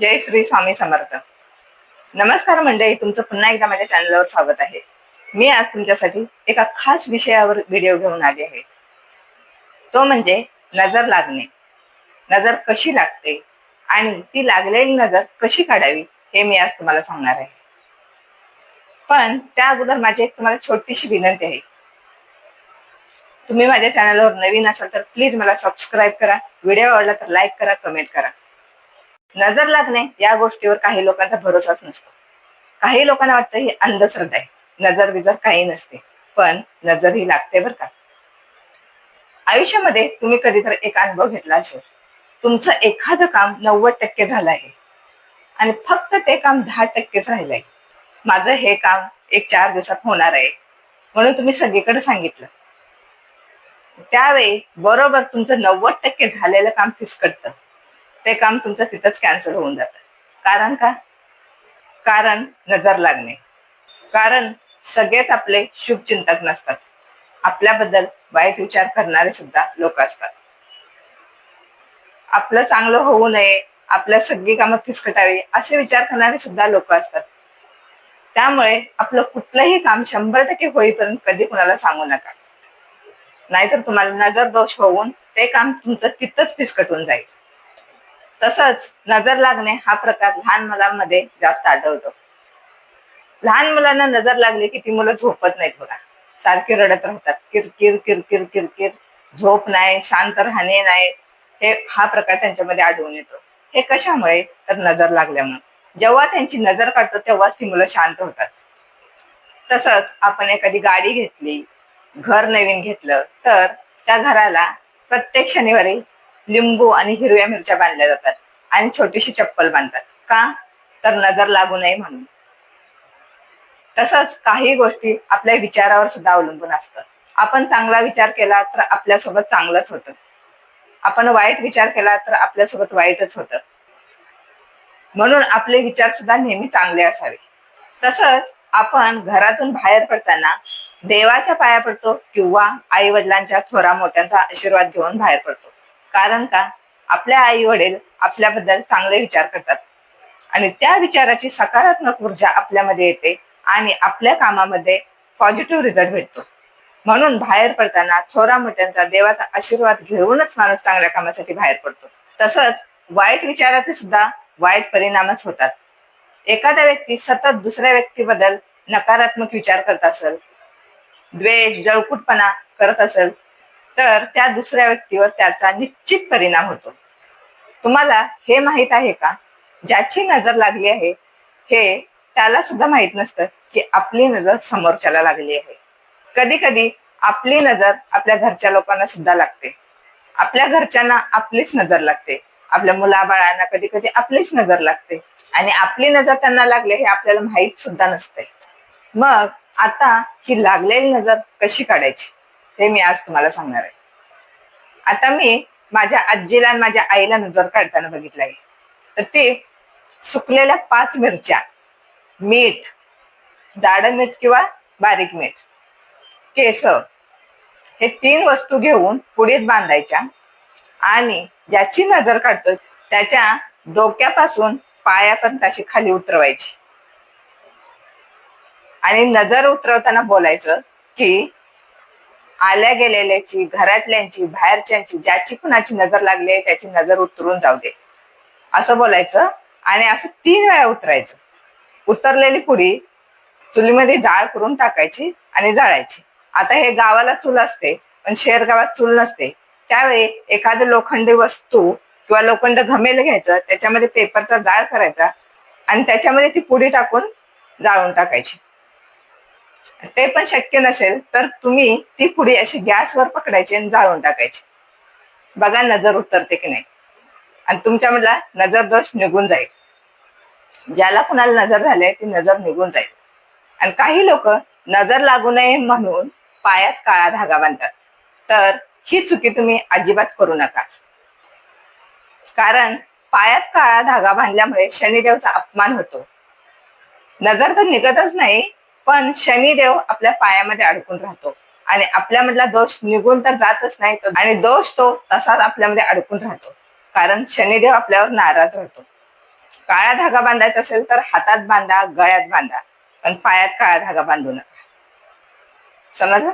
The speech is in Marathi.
जय श्री स्वामी समर्थ. नमस्कार मंडळी तुमचं पुन्हा एकदा माझ्या चॅनलवर स्वागत आहे. मी आज तुमच्यासाठी एका खास विषयावर व्हिडिओ घेऊन आले आहे. तो म्हणजे नजर लागणे. नजर कशी लागते आणि ती लागलेली नजर कशी काढावी हे मी आज तुम्हाला सांगणार आहे. पण त्या अगोदर माझी एक तुम्हाला छोटीशी विनंती आहे. तुम्ही माझ्या चॅनलवर नवीन असाल तर प्लीज मला सबस्क्राईब करा. व्हिडिओ आवडला तर लाईक करा कमेंट करा. नजर लागणे या गोष्टीवर काही लोकांचा भरोसाच नसतो. काही लोकांना वाटतं ही अंधश्रद्धा आहे. नजर बिजर काही नसते. पण नजर ही लागते बरं का. आयुष्यामध्ये तुम्ही कधीतरी एक अनुभव घेतला असेल. तुमचं एखादं काम नव्वद टक्के झालं आहे. आणि फक्त ते काम दहा टक्केच राहिलंय. माझं हे काम एक चार दिवसात होणार आहे. म्हणून तुम्ही सगळीकडे सांगितलं. त्यावेळी बरोबर तुमचं नव्वद टक्के झालेलं काम फिसकटतं. ते काम तुमचं तिथंच कॅन्सल होऊन जातं. कारण का? कारण नजर लागणे. कारण सगळेच आपले शुभचिंतक नसतात. आपल्याबद्दल वाईट विचार करणारे सुद्धा लोक असतात. आपलं चांगलं होऊ नये आपल्या सगळी कामं फिसकटावी असे विचार करणारे सुद्धा लोक असतात. त्यामुळे आपलं कुठलंही काम शंभर टक्के होईपर्यंत कधी कुणाला सांगू नका. नाहीतर तुम्हाला नजर दोष होऊन ते काम तुमचं तिथंच फिसकटून जाईल. तसंच नजर लागणे हा प्रकार लहान मुलांमध्ये जास्त आढळतो. लहान मुलांना नजर लागली की ती मुलं झोपत नाहीत बघा. सारखी रडत राहतात. किरकिर किरकिर किरकिर. झोप नाही शांत राहणे नाही. हे हा प्रकार त्यांच्यामध्ये आढळून येतो. हे कशामुळे? तर नजर लागल्यामुळे. जेव्हा त्यांची नजर काढतो तेव्हाच ती मुलं शांत होतात. तसंच आपण एखादी गाडी घेतली घर नवीन घेतलं तर त्या घराला प्रत्येक शनिवारी लिंबू आणि हिरव्या मिरच्या बांधल्या जातात आणि छोटीशी चप्पल बांधतात. का? तर नजर लागू नये म्हणून. तसंच काही गोष्टी आपल्या विचारावर सुद्धा अवलंबून असतात. आपण चांगला विचार केला तर आपल्यासोबत चांगलंच होतं. आपण वाईट विचार केला तर आपल्यासोबत वाईटच होतं. म्हणून आपले विचार सुद्धा नेहमी चांगले असावे. तसंच आपण घरातून बाहेर पडताना देवाच्या पाया पडतो किंवा आई वडिलांच्या थोरा मोठ्यांचा आशीर्वाद घेऊन बाहेर पडतो. कारण का? आपल्या आई वडील आपल्याबद्दल चांगले विचार करतात. आणि त्या विचाराची सकारात्मक ऊर्जा आपल्यामध्ये येते आणि आपल्या कामामध्ये पॉझिटिव्ह रिझल्ट भेटतो. म्हणून बाहेर पडताना थोरा मोठ्यांचा देवाचा आशीर्वाद घेऊनच माणूस चांगल्या कामासाठी बाहेर पडतो. तसंच वाईट विचाराचे सुद्धा वाईट परिणामच होतात. एखाद्या व्यक्ती सतत दुसऱ्या व्यक्तीबद्दल नकारात्मक विचार करत असेल द्वेष जळकुटपणा करत असेल तर त्या दुसऱ्या व्यक्तीवर त्याचा निश्चित परिणाम होतो. तुम्हाला हे माहीत आहे का? ज्याची नजर लागली आहे हे त्याला सुद्धा माहीत नसतं की आपली नजर समोरच्याला लागली आहे. कधी कधी आपली नजर आपल्या घरच्या लोकांना सुद्धा लागते. आपल्या घरच्यांना आपलीच नजर लागते. आपल्या मुलाबाळांना कधी कधी आपलीच नजर लागते. आणि आपली नजर त्यांना लागले हे आपल्याला माहीत सुद्धा नसते. मग आता ही लागलेली नजर कशी काढायची? हे मी आज तुम्हाला सांगणार आहे. आता मी माझ्या आजीला आणि माझ्या आईला नजर काढताना बघितलं आहे. तर ते सुकलेल्या पाच मिरच्या मीठ जाड मीठ किंवा बारीक मीठ केस हे तीन वस्तू घेऊन पुढीत बांधायच्या आणि ज्याची नजर काढतोय त्याच्या डोक्यापासून पायापर्यंत अशी खाली उतरवायची. आणि नजर उतरवताना बोलायचं की आल्या गेलेल्याची घरातल्यांची बाहेरच्यांची ज्याची कुणाची नजर लागली आहे त्याची नजर उतरून जाऊ दे. असं बोलायचं आणि असं तीन वेळा उतरायचं. उतरलेली पुडी चुलीमध्ये जाळ करून टाकायची आणि जाळायची. आता हे गावाला चूल असते पण शहर गावात चूल नसते. त्यावेळी एखादं लोखंडी वस्तू किंवा लोखंड घमेल घ्यायचं त्याच्यामध्ये पेपरचा जाळ करायचा आणि त्याच्यामध्ये ती पुडी टाकून जाळून टाकायची. ते पण शक्य नसेल तर तुम्ही ती पुडी अशी गॅसवर पकडायची आणि जाळून टाकायची. बघा नजर उतरते की नाही. आणि तुमच्यामधला नजर दोष निघून जाईल. ज्याला कुणाला नजर झाली ती नजर निघून जाईल. आणि काही लोक नजर लागू नये म्हणून पायात काळा धागा बांधतात. तर ही चुकी तुम्ही अजिबात करू नका. कारण पायात काळा धागा बांधल्यामुळे शनिदेवचा अपमान होतो. नजर तर निघतच नाही पण शनिदेव आपल्या पायामध्ये अडकून राहतो. आणि आपल्यामधला दोष निघून तर जातच नाही तो. आणि दोष तो तसाच आपल्यामध्ये अडकून राहतो. कारण शनिदेव आपल्यावर नाराज राहतो. काळा धागा बांधायचा असेल तर हातात बांधा गळ्यात बांधा. पण पायात काळा धागा बांधू नका. समजलं?